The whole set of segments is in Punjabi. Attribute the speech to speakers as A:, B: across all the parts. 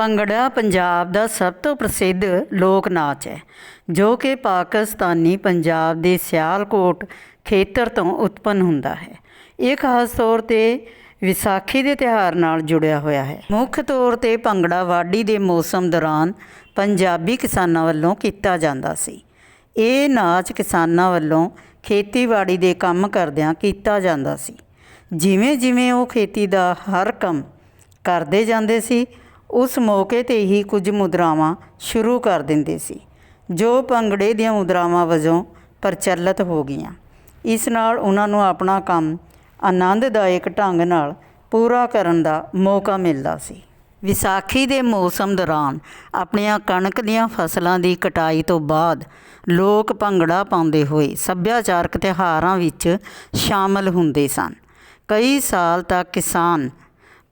A: ਭੰਗੜਾ ਪੰਜਾਬ ਦਾ ਸਭ ਤੋਂ ਪ੍ਰਸਿੱਧ ਲੋਕ ਨਾਚ ਹੈ, ਜੋ ਕਿ ਪਾਕਿਸਤਾਨੀ ਪੰਜਾਬ ਦੇ ਸਿਆਲਕੋਟ ਖੇਤਰ ਤੋਂ ਉਤਪੰਨ ਹੁੰਦਾ ਹੈ। ਇਹ ਖਾਸ ਤੌਰ ਤੇ ਵਿਸਾਖੀ ਦੇ ਤਿਉਹਾਰ ਨਾਲ ਜੁੜਿਆ ਹੋਇਆ ਹੈ। ਮੁੱਖ ਤੌਰ ਤੇ ਭੰਗੜਾ ਵਾਢੀ ਦੇ ਮੌਸਮ ਦੌਰਾਨ ਪੰਜਾਬੀ ਕਿਸਾਨਾਂ ਵੱਲੋਂ ਕੀਤਾ ਜਾਂਦਾ ਸੀ। ਇਹ ਨਾਚ ਕਿਸਾਨਾਂ ਵੱਲੋਂ ਖੇਤੀਬਾੜੀ ਦੇ ਕੰਮ ਕਰਦਿਆਂ ਕੀਤਾ ਜਾਂਦਾ ਸੀ। ਜਿਵੇਂ ਜਿਵੇਂ ਉਹ ਖੇਤੀ ਦਾ ਹਰ ਕੰਮ ਕਰਦੇ ਜਾਂਦੇ ਸੀ ਉਸ ਮੌਕੇ ਤੇ ਹੀ ਕੁਝ ਮੁਦਰਾਵਾਂ ਸ਼ੁਰੂ ਕਰ ਦਿੰਦੇ ਸੀ, ਜੋ ਭੰਗੜੇ ਦੀਆਂ ਮੁਦਰਾਵਾਂ ਵਜੋਂ ਪ੍ਰਚਲਿਤ ਹੋ ਗਈਆਂ। ਇਸ ਨਾਲ ਉਹਨਾਂ ਨੂੰ ਆਪਣਾ ਕੰਮ ਆਨੰਦਦਾਇਕ ਢੰਗ ਨਾਲ ਪੂਰਾ ਕਰਨ ਦਾ ਮੌਕਾ ਮਿਲਦਾ ਸੀ। ਵਿਸਾਖੀ ਦੇ ਮੌਸਮ ਦੌਰਾਨ ਆਪਣੀਆਂ ਕਣਕ ਦੀਆਂ ਫਸਲਾਂ ਦੀ ਕਟਾਈ ਤੋਂ ਬਾਅਦ ਲੋਕ ਭੰਗੜਾ ਪਾਉਂਦੇ ਹੋਏ ਸੱਭਿਆਚਾਰਕ ਤਿਉਹਾਰਾਂ ਵਿੱਚ ਸ਼ਾਮਲ ਹੁੰਦੇ ਸਨ। ਕਈ ਸਾਲ ਤੱਕ ਕਿਸਾਨ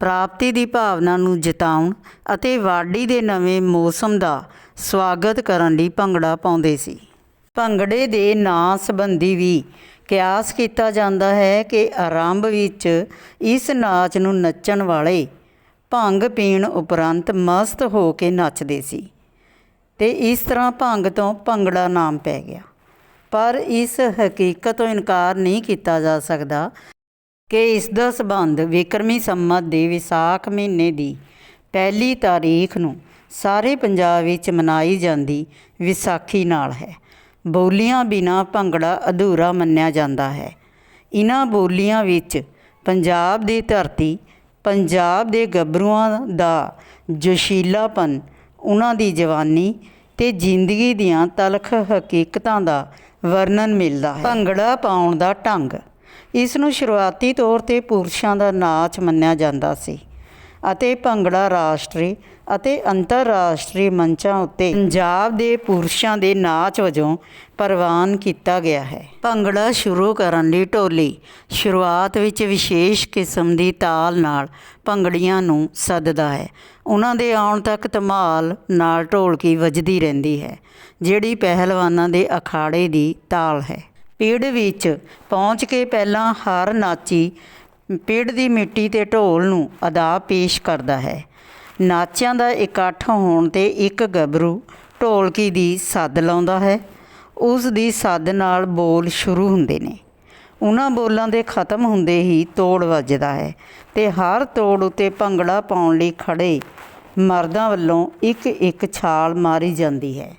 A: ਪ੍ਰਾਪਤੀ ਦੀ ਭਾਵਨਾ ਨੂੰ ਜਿਤਾਉਣ ਅਤੇ ਵਾਢੀ ਦੇ ਨਵੇਂ ਮੌਸਮ ਦਾ ਸਵਾਗਤ ਕਰਨ ਲਈ ਭੰਗੜਾ ਪਾਉਂਦੇ ਸੀ। ਭੰਗੜੇ ਦੇ ਨਾਂ ਸੰਬੰਧੀ ਵੀ ਕਿਆਸ ਕੀਤਾ ਜਾਂਦਾ ਹੈ ਕਿ ਆਰੰਭ ਵਿੱਚ ਇਸ ਨਾਚ ਨੂੰ ਨੱਚਣ ਵਾਲੇ ਭੰਗ ਪੀਣ ਉਪਰੰਤ ਮਸਤ ਹੋ ਕੇ ਨੱਚਦੇ ਸੀ ਤੇ ਇਸ ਤਰ੍ਹਾਂ ਭੰਗ ਤੋਂ ਭੰਗੜਾ ਨਾਮ ਪੈ ਗਿਆ। ਪਰ ਇਸ ਹਕੀਕਤ ਤੋਂ ਇਨਕਾਰ ਨਹੀਂ ਕੀਤਾ ਜਾ ਸਕਦਾ। ਕਿ ਇਸ ਦਾ ਸਬੰਧ ਵਿਕਰਮੀ ਸੰਮਤ ਦੇ ਵਿਸਾਖ ਮਹੀਨੇ ਦੀ ਪਹਿਲੀ ਤਾਰੀਖ ਨੂੰ ਸਾਰੇ ਪੰਜਾਬ ਵਿੱਚ ਮਨਾਈ ਜਾਂਦੀ ਵਿਸਾਖੀ ਨਾਲ ਹੈ। ਬੋਲੀਆਂ ਬਿਨਾ ਭੰਗੜਾ ਅਧੂਰਾ ਮੰਨਿਆ ਜਾਂਦਾ ਹੈ। ਇਹਨਾਂ ਬੋਲੀਆਂ ਵਿੱਚ ਪੰਜਾਬ ਦੀ ਧਰਤੀ, ਪੰਜਾਬ ਦੇ ਗੱਭਰੂਆਂ ਦਾ ਜੋਸ਼ੀਲਾਪਨ ਉਹਨਾਂ ਦੀ ਜਵਾਨੀ ਤੇ ਜ਼ਿੰਦਗੀ ਦੀਆਂ ਤਲਖ ਹਕੀਕਤਾਂ ਦਾ ਵਰਣਨ ਮਿਲਦਾ ਹੈ। ਭੰਗੜਾ ਪਾਉਣ ਦਾ ਢੰਗ ਇਸ ਨੂੰ ਸ਼ੁਰੂਆਤੀ ਤੌਰ ਤੇ ਪੁਰਸ਼ਾਂ ਦਾ ਨਾਚ ਮੰਨਿਆ ਜਾਂਦਾ ਸੀ ਅਤੇ ਭੰਗੜਾ ਰਾਸ਼ਟਰੀ ਅਤੇ ਅੰਤਰਰਾਸ਼ਟਰੀ ਮੰਚਾਂ ਉੱਤੇ ਪੰਜਾਬ ਦੇ ਪੁਰਸ਼ਾਂ ਦੇ ਨਾਚ ਵਜੋਂ ਪ੍ਰਵਾਨ ਕੀਤਾ ਗਿਆ ਹੈ। ਭੰਗੜਾ ਸ਼ੁਰੂ ਕਰਨ ਲਈ ਢੋਲੀ ਸ਼ੁਰੂਆਤ ਵਿੱਚ ਵਿਸ਼ੇਸ਼ ਕਿਸਮ ਦੀ ਤਾਲ ਨਾਲ ਭੰਗੜੀਆਂ ਨੂੰ ਸੱਦਦਾ ਹੈ। ਉਹਨਾਂ ਦੇ ਆਉਣ ਤੱਕ ਧਮਾਲ ਨਾਲ ਢੋਲਕੀ ਵੱਜਦੀ ਰਹਿੰਦੀ ਹੈ, ਜਿਹੜੀ ਪਹਿਲਵਾਨਾਂ ਦੇ ਅਖਾੜੇ ਦੀ ਤਾਲ ਹੈ। ਪਿੜ ਵਿੱਚ ਪਹੁੰਚ ਕੇ ਪਹਿਲਾਂ ਹਰ ਨਾਚੀ, ਪਿੜ ਦੀ ਮਿੱਟੀ ਤੇ ਢੋਲ ਨੂੰ ਅਦਾ ਪੇਸ਼ ਕਰਦਾ ਹੈ। ਨਾਚਿਆਂ ਦਾ ਇਕੱਠ ਹੋਣ ਤੇ ਇੱਕ ਗੱਭਰੂ ਢੋਲਕੀ ਦੀ ਸੱਦ ਲਾਉਂਦਾ ਹੈ। ਉਸ ਦੀ ਸੱਦ ਨਾਲ ਬੋਲ ਸ਼ੁਰੂ ਹੁੰਦੇ ਨੇ। ਉਹਨਾਂ ਬੋਲਾਂ ਦੇ ਖਤਮ ਹੁੰਦੇ ਹੀ ਤੋੜ ਵੱਜਦਾ ਹੈ ਤੇ ਹਰ ਤੋੜ ਉਤੇ ਭੰਗੜਾ ਪਾਉਣ ਲਈ ਖੜੇ ਮਰਦਾਂ ਵੱਲੋਂ ਇੱਕ ਇੱਕ ਛਾਲ ਮਾਰੀ ਜਾਂਦੀ ਹੈ।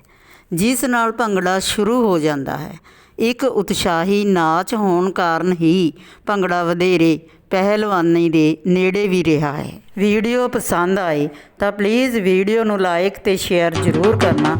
A: ਜਿਸ ਨਾਲ ਭੰਗੜਾ ਸ਼ੁਰੂ ਹੋ ਜਾਂਦਾ ਹੈ। ਇੱਕ ਉਤਸ਼ਾਹੀ ਨਾਚ ਹੋਣ ਕਾਰਨ ਹੀ ਭੰਗੜਾ ਵਧੇਰੇ ਪਹਿਲਵਾਨੀ ਦੇ ਨੇੜੇ ਵੀ ਰਿਹਾ ਹੈ। ਵੀਡੀਓ ਪਸੰਦ ਆਈ ਤਾਂ ਪਲੀਜ਼ ਵੀਡੀਓ ਨੂੰ ਲਾਈਕ ਤੇ ਸ਼ੇਅਰ ਜ਼ਰੂਰ ਕਰਨਾ।